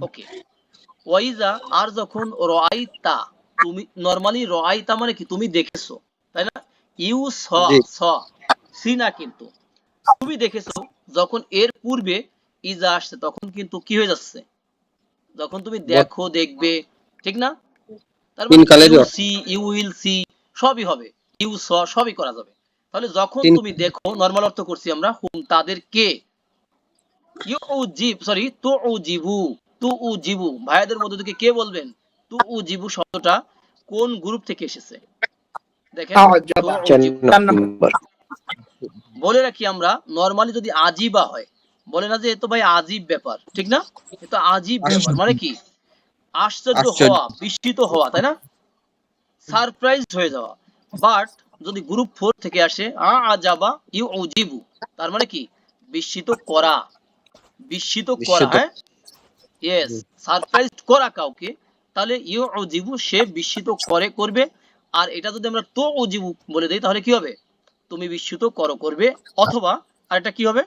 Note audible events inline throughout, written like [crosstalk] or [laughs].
ওকে ওয়াইজা আর যখন রাইতা তুমি নরমালি রাইতা মানে কি? তুমি দেখেছ তাই না? ইউ স স সি না কিন্তু। তুমি দেখেছ যখন এর পূর্বে ইজা আসছে তখন কিন্তু কি হয়ে যাচ্ছে? যখন তুমি দেখো দেখবে ঠিক না? তার তিন মানে you see you will see সবই হবে। ইউ স সবই করা যাবে। তাহলে যখন তুমি দেখো নরমাল অর্থ করছি আমরা হুম তাদের কে? ইউ জিব সরি তু জিবু তু উ জিবু ভাইয়াদের মধ্যে থেকে কে বলবেন? তু উ জিবু শব্দটা কোন গ্রুপ থেকে এসেছে? দেখেন বলে রাখি আমরা নরমালি যদি আজিবা হয় বলে না যে এ তো ভাই আজীব ব্যাপার ঠিক না? এ তো আজীব ব্যাপার মানে কি? আশ্চর্য আশ্চর্য। হওয়া বিস্মিত হওয়া তাই না? সারপ্রাইজ হয়ে যাওয়া। বাট যদি গ্রুপ ফোর থেকে আসে আ আজাবা ইউ উজিবু তার মানে কি? বিস্মিত করা। বিস্মিত করা হ্যাঁ? ইয়েস সারপ্রাইজ করা কাউকে তাহলে ইউ উজিবু সে বিস্মিত করে করবে। আর এটা যদি আমরা তো উজিবু বলে দেই তাহলে কি হবে? তুমি বিস্মিত করো করবে। অথবা আরেকটা কি হবে?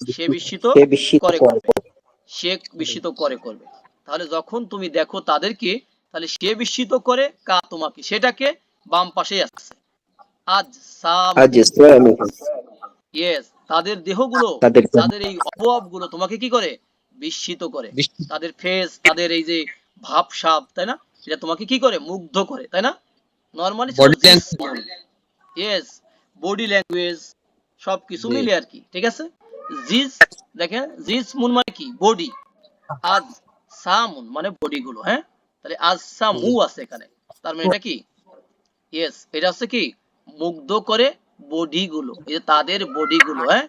সে বিস্মিত করে করে। করবে। সে বিস্মিত করে করবে। তাহলে যখন তুমি দেখো তাদেরকে তাহলে সে বিস্মিত করে কা তোমাকে সেটাকে বাম পাশে আসছে। আজ সাম ইয়েস তাদের দেহগুলো তাদের এই অবয়বগুলো তোমাকে কি করে? বিস্মিত করে। তাদের ফেস তাদের এই যে ভাব সাপ তাই না? এটা তোমাকে কি করে? মুগ্ধ করে তাই না? নরমালি ইয়েস বডি ল্যাঙ্গুয়েজ সবকিছু। মিলে আর কি ঠিক আছে? জিজ দেখেন জিজ মুন মানে কি? বডি আজ সামুন মানে বডি গুলো হ্যাঁ? তাহলে আজ সামু আছে এখানে। তার মানে এটা কি? ইয়েস এটা হচ্ছে কি? মুগ্ধ করে বডি গুলো এই যে তাদের বডি গুলো হ্যাঁ?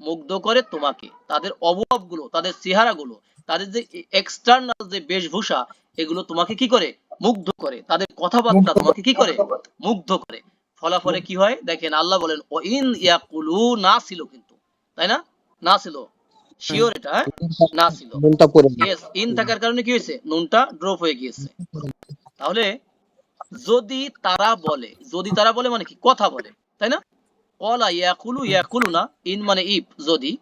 মুগ্ধ করে তোমাকে। তাদের অবয়বগুলো তাদের চেহারা গুলো তাদের যে এক্সটার্নাল যে বেশভূষা এগুলো তোমাকে কি করে? মুগ্ধ করে। তাদের কথাবার্তা তোমাকে কি করে? মুগ্ধ করে। ফলাফলে কি হয়? দেখেন আল্লাহ বলেন ও ইন ইয়াকুলু না ছিল কিন্তু। তাই না? না ছিল শিওর এটা না ছিল ইয়েস ইন থাকার কারণে কি হয়েছে? নুনটা ড্রপ হয়ে গিয়েছে। তাহলে যদি তারা বলে যদি তারা বলে মানে কি? কথা বলে তাই না? কলা ইয়াকুলু ইয়াকুলু না ইন মানে ইফ যদি।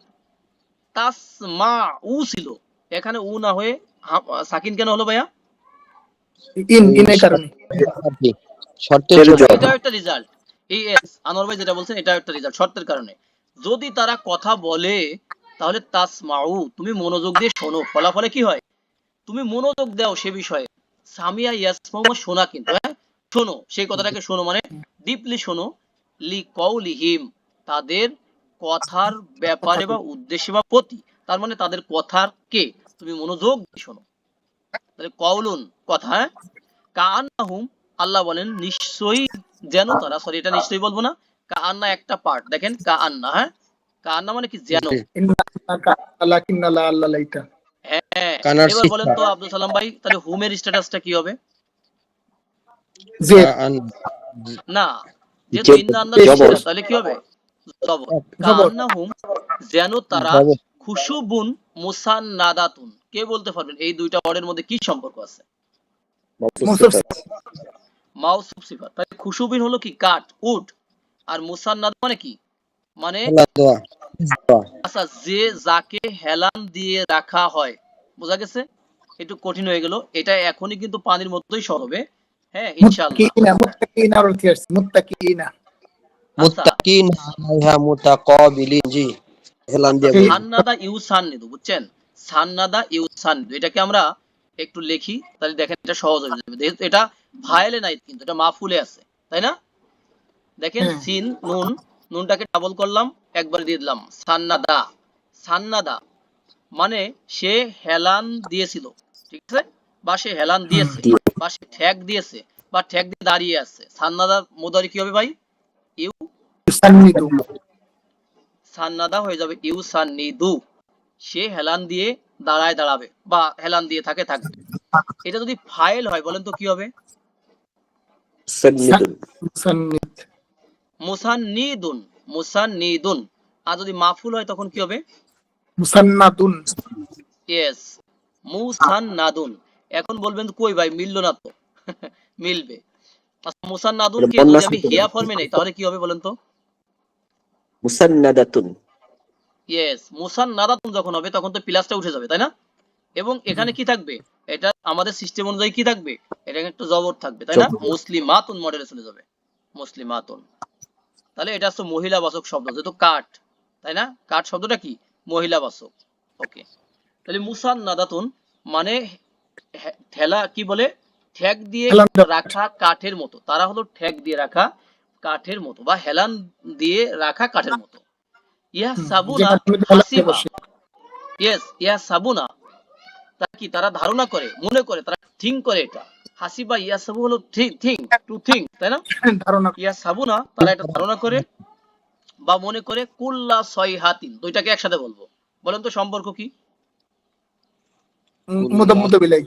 তাসমা উ ছিল। এখানে উ না হয়ে সাকিন কেন হলো ভাইয়া? ইন কারণে। এর জন্য জন্য। একটা রেজাল্ট এই এস আনোয়ার ভাই যেটা বলছেন এটাও একটা রেজাল্ট শর্তের কারণে। যদি তারা কথা বলে তাহলে তাসমাউ তুমি মনোযোগ দিয়ে শোনো। ফলাফলে কি হয়? তুমি মনোযোগ দাও সে বিষয়ে। সামিয়া ইয়াসমাউ মানে শোনা কিন্তু হ্যাঁ? শোনো সেই কথাটাকে শোনো মানে ডিপলি শোনো। লি কৌলিহিম তাদের কথার ব্যাপারে বা উদ্দেশ্যে বা প্রতি তার মানে তাদের কথার কে? তুমি মনোযোগ শোনো। তাহলে কৌলুন কথা হ্যাঁ? কান্নাহুম আল্লাহ বলেন নিশ্চয়ই যেন তারা সরি এটা নিশ্চয়ই বলব না কান্না একটা পার্ট দেখেন কান্না হ্যাঁ? কান্না মানে কি যেন? হ্যাঁ এবার বলেন তো। আব্দুল সালাম ভাই তাহলে হুমের স্ট্যাটাসটা কি হবে? না যেহেতু তাহলে কি হবে? জবর। জবর। কান্নাহুম যেন তারা খুশুবুন মুসান্নাদাতুন। কে বলতে পারবেন এই দুইটা ওয়ার্ডের মধ্যে কি সম্পর্ক আছে? মাউসুফ সিফাত। তাহলে খুশুবিন হলো কি? কাঠ উড আর মুসান্নাদ মানে কি? মানে আচ্ছা যে যাকে হেলান দিয়ে রাখা হয় বোঝা গেছে? একটু কঠিন হয়ে গেল। এটা এখনই কিন্তু পানির মধ্যেই সর হবে হ্যাঁ ইনশাআল্লাহ। মুত্তাকিনা মুত্তাকিনা আসছে মুত্তাকিনা। আলাইহা মুতাকাবিলিন জি হেলান দিয়ে সান্নাদা ইউ বুঝছেন? সান্নাদা ইউ এটাকে আমরা একটু লিখি তাহলে দেখেন এটা সহজ হয়ে যাবে। যেহেতু এটা ভায়েলে নাই কিন্তু এটা মাফুলে আছে তাই না? দেখেন হুম। সিন নুন নুনটাকে ডাবল করলাম একবার দিয়ে দিলাম সান্নাদা। সান্নাদা মানে সে হেলান দিয়েছিল ঠিক আছে? বা সে হেলান দিয়েছে বা সে ঠ্যাক দিয়েছে বা ঠ্যাক দিয়ে দাঁড়িয়ে আছে। সান্নাদা মোদারি কি হবে ভাই? ইউ? সান্নিদু। সান্নাদা হয়ে যাবে ইউ সান্নিদু। সে হেলান দিয়ে দাঁড়ায় দাঁড়াবে বা হেলান দিয়ে থাকে থাকবে। এটা যদি ফাইল হয় বলেন তো কি হবে? সান্নিদুন সান্নিদ। মুসান্নিদুন মুসান্নিদুন। আর যদি মাফুল হয় তখন কি হবে? মুসান্নাতুন ইয়েস মুসান্নাদুন। এখন বলবেন কই ভাই? মিললো না তো। [laughs] মিলবে। আচ্ছা মুসান্নাদুন কে যদি আমি হিয়া ফর্মে নেই? তাহলে কি হবে বলেন তো? মুসান্নাদাতুন। ইয়েস মুসান্নাদাতুন যখন হবে তখন তো প্লাসটা উঠে যাবে তাই না? এবং এখানে কি থাকবে? এটা আমাদের সিস্টেম অনুযায়ী কি থাকবে? এটা একটা জবর থাকবে তাই না। মুসলিমাতুন মডেলে চলে যাবে। মুসলিমাতুন। তাহলে এটা হচ্ছে মহিলা বাচক শব্দ যেহেতু কাঠ তাই না? কাঠ শব্দটা কি? মহিলা বাচক ওকে তাহলে মুসান্নাদাতুন মানে ঠেলা কি বলে? ঠেক দিয়ে রাখা কাঠের মতো। তারা হলো ঠেক দিয়ে রাখা কাঠের মতো বা হেলান দিয়ে রাখা কাঠের মতো। ইয়া সাবুনা হাসিবা ইয়েস ইয়া সাবুনা। তা কি তারা ধারণা করে মনে করে তারা থিঙ্ক করে এটা। হাসিবা ইয়া সাবু হলো থিঙ্ক টু থিঙ্ক তাই না? ধারণা ইয়া সাবুনা তারা এটা ধারণা করে বা মনে করে কুল্লা ছয় হাতিন। দুইটাকে একসাথে বলব। বলেন তো সম্পর্ক কি? মুদব মুদবিলাই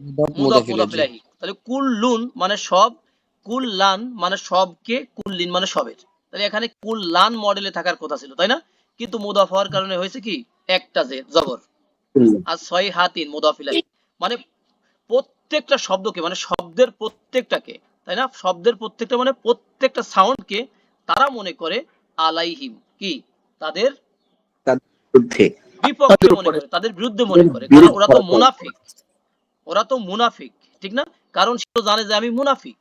মুদাফ মুদাফ ইলাইহি তাহলে কুল্লুন মানে সব কুল্লান মানে সবকে কুল্লিন মানে সবের। তাহলে এখানে কুল্লান মডেলে থাকার কথা ছিল তাই না? কিন্তু মুদাফ হওয়ার কারণে হয়েছে কি? একটা যে জবর। আর ছয় হাতিন মুদাফ মানে প্রত্যেকটা শব্দকে মানে শব্দের প্রত্যেকটাকে তাই না? শব্দের প্রত্যেকটা মানে প্রত্যেকটা সাউন্ডকে তারা মনে করে আলাইহিম। কি? তাদের বিপক্ষে মনে করে তাদের বিরুদ্ধে মনে করে। কারণ ওরা তো। মুনাফিক। ওরা তো মুনাফিক, ঠিক না? কারণ সে তো জানে যে আমি মুনাফিক।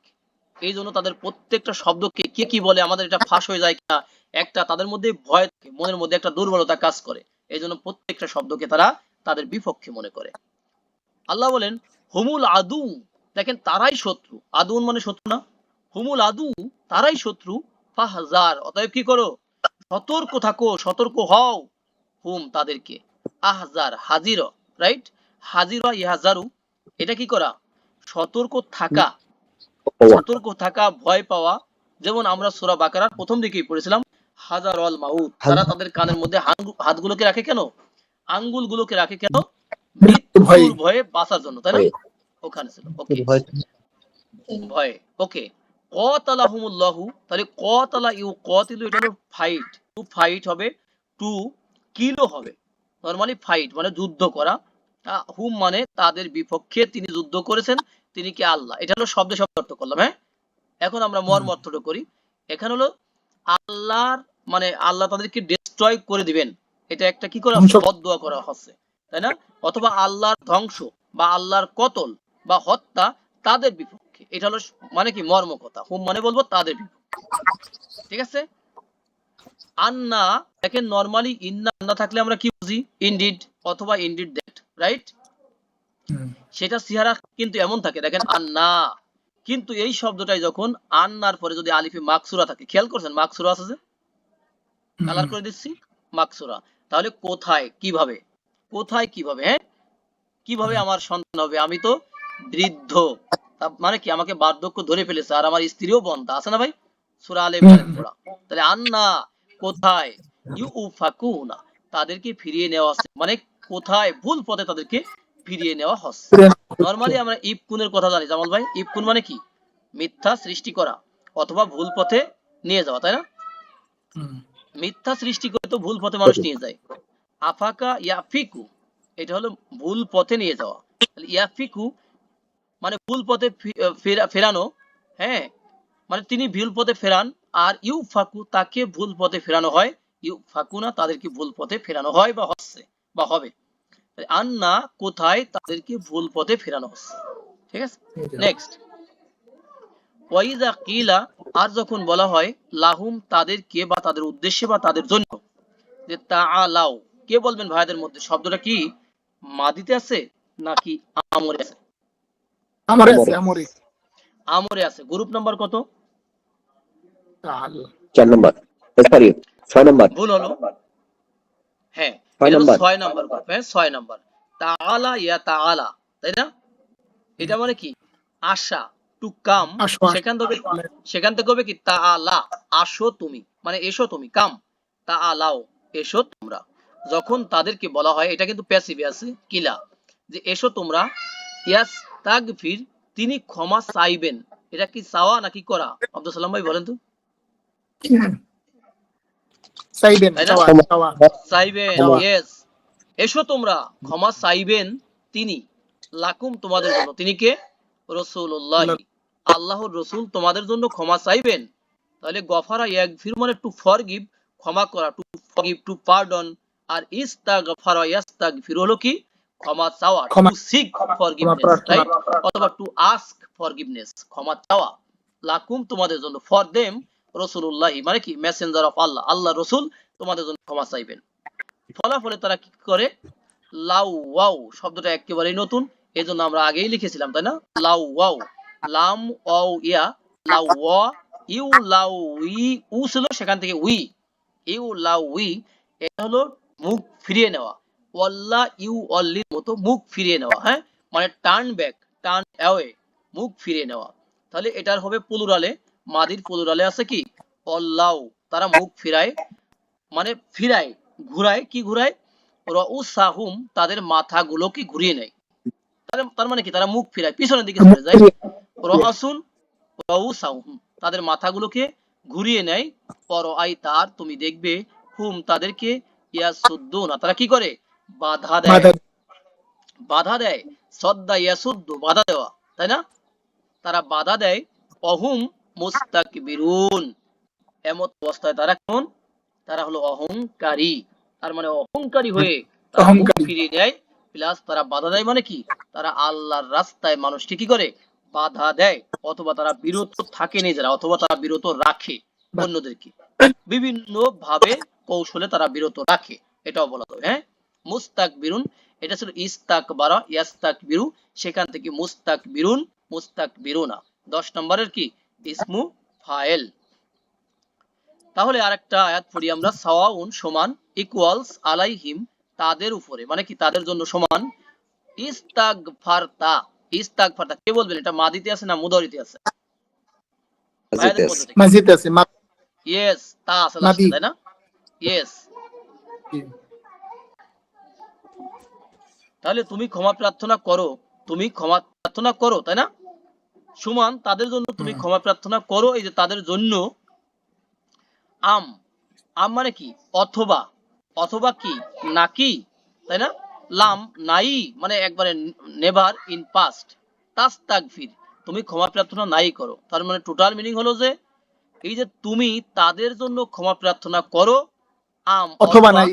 এই জন্য তাদের প্রত্যেকটা শব্দকে কে কি বলে, আমাদের এটা ফাঁস হয়ে যায় কিনা, একটা তাদের মধ্যে ভয় থাকে, মনের মধ্যে একটা দুর্বলতা কাজ করে। এই জন্য প্রত্যেকটা শব্দকে তারা তাদের বিপক্ষে মনে করে। আল্লাহ বলেন, হুমুল আদু দেখেন, তারাই শত্রু। আদুন মানে শত্রু না? হুমুল আদু তারাই শত্রু। ফাহজার অতএব কি করো? সতর্ক থাকো, সতর্ক হও হুম তাদেরকে। আহজার হাজির রাইট হাজির ইহাজারু এটা কি করা? সতর্ক থাকা। সতর্ক থাকা ভয় পাওয়া। যেমন আমরা সূরা বাকারার প্রথম দিকেই পড়েছিলাম হাজার অল মাউত। তারা তাদের কানের মধ্যে হাতগুলোকে রাখে কেন? আঙ্গুলগুলোকে রাখে কেন? মৃত্যু ভয়ে। মৃত্যুর ভয়ে। বাঁচার জন্য তাই না? ওখানে ছিল ওকে ভয়। ওকে কতালাহুমুল্লাহু তাহলে কতালা ইউ কতিলু এটা হলো ফাইট টু ফাইট হবে টু কিলো হবে। নরমালি ফাইট মানে যুদ্ধ করা। হুম মানে তাদের বিপক্ষে তিনি যুদ্ধ করেছেন তিনি কি আল্লাহ? এটা হলো শব্দ শব্দ অর্থ করলাম হ্যাঁ? এখন আমরা মর্ম অর্থটা করি। এখানে হলো আল্লাহর মানে আল্লাহ তাদেরকে ডিস্ট্রয় করে দিবেন। এটা একটা কি করা। বদদোয়া করা হচ্ছে তাই না? অথবা আল্লাহর ধ্বংস বা আল্লাহর কতল বা হত্যা তাদের বিপক্ষে। এটা হলো মানে কি? মর্ম কথা। হুম মানে বলব তাদের বিপক্ষে। ঠিক আছে? আন্না দেখেন নরমালি ইন্না আন্না থাকলে আমরা কি বুঝি? ইনডিড অথবা ইনডিড রাইট সেটা সিহারা কিন্তু এমন থাকে দেখেন আন্না। কিন্তু এই শব্দটাই যখন আন্নার পরে যদি আলিফে মাকসুরা থাকে খেয়াল করছেন মাকসুরা আছে যে? কালার করে দিচ্ছি মাকসুরা। তাহলে কোথায় কীভাবে? কোথায় কীভাবে হ্যাঁ? কীভাবে আমার সন্তান হবে? আমি তো বৃদ্ধ। মানে কি আমাকে বার্ধক্য ধরে ফেলেছে আর আমার স্ত্রীও বন্ধা। আছে না ভাই? সুরা আলে পড়া। তাহলে আন্না কোথায়? ইউ উফাকুনা তাদেরকে ফিরিয়ে নেওয়া মানে কোথায় ভুল পথে তাদেরকে ফিরিয়ে নেওয়া হচ্ছে? নরমালি আমরা ইবকুনের কথা জানি জামাল ভাই। ইবকুন মানে কি? মিথ্যা সৃষ্টি করা অথবা ভুল পথে নিয়ে যাওয়া তাই না? মিথ্যা সৃষ্টি করে তো ভুল পথে মানুষ নিয়ে যায়। আফাকা ইয়াফিকু এটা হলো ভুল পথে নিয়ে যাওয়া। ইয়াফিকু মানে ভুল পথে ফেরানো হ্যাঁ? মানে তিনি ভুল পথে ফেরান আর ইউ ফাকু তাকে ভুল পথে ফেরানো হয়। ইউ ফাকু না তাদেরকে ভুল পথে ফেরানো হয় বা হচ্ছে বা হবে। আন্না কোথায় তাদেরকে ভুল পথে ফেরানো হচ্ছে। ঠিক আছে? নেক্সট ওয়াইজা কিলা আর যখন বলা হয় লাহুম তাদেরকে বা তাদের উদ্দেশ্যে বা তাদের জন্য যে তাআলাও কে বলবেন ভাইদের মধ্যে? শব্দটা কি মাদিতে আছে নাকি আমরে আছে? আমরে আছে আমরে। আমরে আছে। গ্রুপ নাম্বার কত? চার নম্বর। সরি ছয় নম্বর। ভুল হলো। হ্যাঁ। ছয় এটা ছয় নাম্বার হ্যাঁ? ছয় নাম্বার। তাআলা ইয়া তাআলা তাই না? এটা মানে কি? আশা টু কাম আসো, আসো। সেখান থেকে সেখান থেকে হবে কি? তাআলা আসো তুমি। মানে এসো তুমি কাম তাআলাও এসো তোমরা। যখন তাদেরকে বলা হয় এটা কিন্তু প্যাসিভে আছে? কিলা। যে এসো তোমরা ইয়াস তাগফির তিনি ক্ষমা চাইবেন। এটা কি চাওয়া নাকি করা? আব্দুল সালাম ভাই বলেন তো। চাইবেন চাইবেন ক্ষমা। ইয়েস এসো তোমরা ক্ষমা চাইবেন তিনি লাকুম তোমাদের জন্য। তিনি কে? রসুল্লাহ আল্লাহর রসুল তোমাদের জন্য ক্ষমা চাইবেন তাহলে গফারা ইয়াগফির মানে টু ফরগিভ ক্ষমা করা। টু ফরগিভ টু পার্ডন আর ইস্তাগফারা ইয়াস্তাগফির হলো কি? ক্ষমা চাওয়া। টু সিক ফরগিভনেস রাইট অথবা টু আস্ক ফরগিভনেস ক্ষমা চাওয়া। লাকুম তোমাদের জন্য ফর দেম রসুল্লাহ মানে কি? মেসেঞ্জার অফ আল্লাহ আল্লাহ রসুল তোমাদের জন্য ক্ষমা চাইবেন। ফলাফলে তারা কি করে? লাউ ওয়াও শব্দটা একেবারেই নতুন এই জন্য আমরা আগেই লিখেছিলাম, তাই না? লাউ ওয়াও, লাম ওয়াও ইয়া, লাউ ওয়া, ইউ লাউ উই উ ছিল সেখান থেকে উই, ইউ লাউ উই এটা হলো মুখ ফিরিয়ে নেওয়া। ওয়াল্লা ইউ অল্লির মতো মুখ ফিরিয়ে নেওয়া হ্যাঁ? মানে টার্ন ব্যাক টার্ন অ্যাওয়ে মুখ ফিরিয়ে নেওয়া। তাহলে এটার হবে পুলুরালে মাদির পুলুরালে আছে কি? অল্লাউ তারা মুখ ফিরায় মানে ফিরায় ঘুরায় কি ঘুরায়? রউসাহুম তাদের মাথাগুলোকে ঘুরিয়ে নেয়। তার মানে কি? তারা মুখ ফিরায় পিছনের দিকে চলে যায়। রহাসুন রউসাহুম তাদের মাথাগুলোকে ঘুরিয়ে নেয়। পর আই তার তুমি দেখবে হুম তাদেরকে ইয়াসুদ্দুনা তারা কি করে? বাধা দেয়। বাধা বাধা দেয়। সদ্দা ইয়াসুদ্দু বাধা দেওয়া তাই না? তারা বাধা দেয়। অহুম মুস্তাকবিরুন। এমত অবস্থায় তারা কেমন? তারা হলো অহংকারী। তার মানে অহংকারী হয়ে অহংকারী। ফিরিয়ে দেয় প্লাস তারা বাধা দেয় মানে কি? তারা আল্লাহর রাস্তায় মানুষকে কি করে? বাধা দেয়। অথবা তারা বিরত থাকে নিজেরা অথবা তারা বিরত রাখে অন্যদেরকে। বিভিন্ন ভাবে কৌশলে তারা বিরত রাখে এটাও বলা যাবে হ্যাঁ? মুস্তাক বিরুন এটা ছিল ইস্তাক বারা ইয়াস্তাক বিরু সেখান থেকে মুস্তাক বিরুন মুস্তাক বিরুনা দশ নম্বরের কি? ইসমু ফায়েল। তাহলে আরেকটা আয়াত পড়ি আমরা সাওয়াউন সমান ইকুয়ালস আলাইহিম তাদের উপরে মানে কি তাদের জন্য সমান? ইস্তাগফারতা। ইস্তাগফারতা কে বলবেন এটা মাদিতে আছে না মুদারিতে আছে। মসজিদ আছে। ইয়েস তা আছে তাই না? ইয়েস তাহলে তুমি ক্ষমা প্রার্থনা করো তুমি ক্ষমা প্রার্থনা করো তাই না? সমান তাদের জন্য তুমি ক্ষমা প্রার্থনা করো এই যে তাদের জন্য আম। আম মানে কি? অথবা। অথবা কি? নাকি তাই না? লাম নাই মানে একবারে নেভার ইন পাস্ট। তাস্তাগফির। তুমি ক্ষমা প্রার্থনা নাই করো। তার মানে টোটাল মিনিং হলো যে এই যে তুমি তাদের জন্য ক্ষমা প্রার্থনা করো আম অথবা নাই।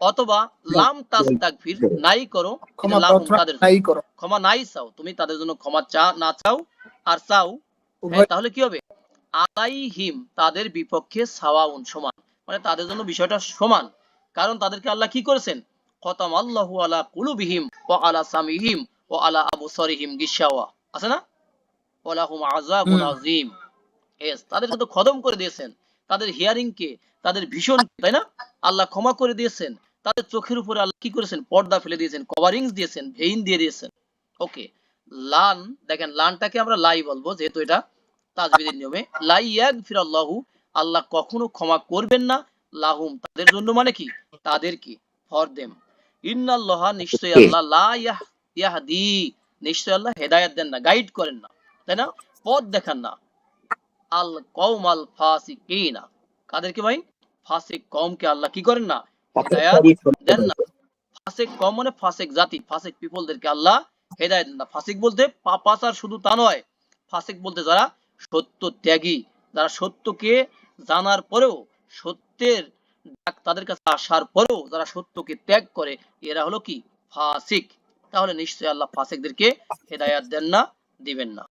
অথবা লাম তাস্তাগফির নাই করো ক্ষমা প্রার্থনা নাই করো। ক্ষমা নাই চাও তুমি তাদের জন্য ক্ষমা চা না চাও আর চাও হ্যাঁ, তাহলে কি হবে? আলাইহিম তাদের বিপক্ষে সাওয়াউন সমান। মানে তাদের জন্য বিষয়টা সমান। কারণ তাদেরকে আল্লাহ কি করেছেন? খতাম আল্লাহু আলা কুলুবিহিম ওয়া আলা সামিহিম ওয়া আলা আবসারিহিম গিশাওয়া। আছে না? ওয়ালাহুম আযাবুন। আযীম। এস তাদেরকে তো খতম করে দিয়েছেন। তাদের হিয়ারিং কে তাদের ভীষণ তাই না? আল্লাহ ক্ষমা করে দিয়েছেন। তাদের চোখের উপরে আল্লাহ কি করেছেন? পর্দা ফেলে দিয়েছেন কভারিংস দিয়েছেন ভেইন দিয়ে দিয়েছেন। ওকে লান দেখেন লানটাকে আমরা লাই বলব যেহেতু এটা তাজবিদের নিয়মে। লাই ইয়াগফির আল্লাহু আল্লাহ কখনো ক্ষমা করবেন না লাহুম তাদের জন্য মানে কি? তাদের কি ফর দেম ইন্নাল্লাহ নিশ্চয়ই আল্লাহ লা ইয়াহদি নিশ্চয়ই আল্লাহ হেদায়েত দেন না গাইড করেন না তাই না? পথ দেখান না। আল কওমাল ফাসিকিনা কাদেরকে ভাই? ফাসিক কওমকে আল্লাহ কি করেন না? হেদায়েত দেন না। ফাসিক কম মানে ফাসিক জাতি ফাসিক পিপলদেরকে আল্লাহ হেদায়েত না ফাসিক বলতে পাপাচার শুধু তা নয়, ফাসিক বলতে যারা সত্য ত্যাগী, যারা সত্যকে জানার পরেও সত্যের ডাক তাদের কাছে আসার পরেও যারা সত্যকে ত্যাগ করে, এরা হলো কি? ফাসিক। তাহলে নিশ্চয়ই আল্লাহ ফাসিকদেরকে হেদায়াত দেন না, দিবেন না।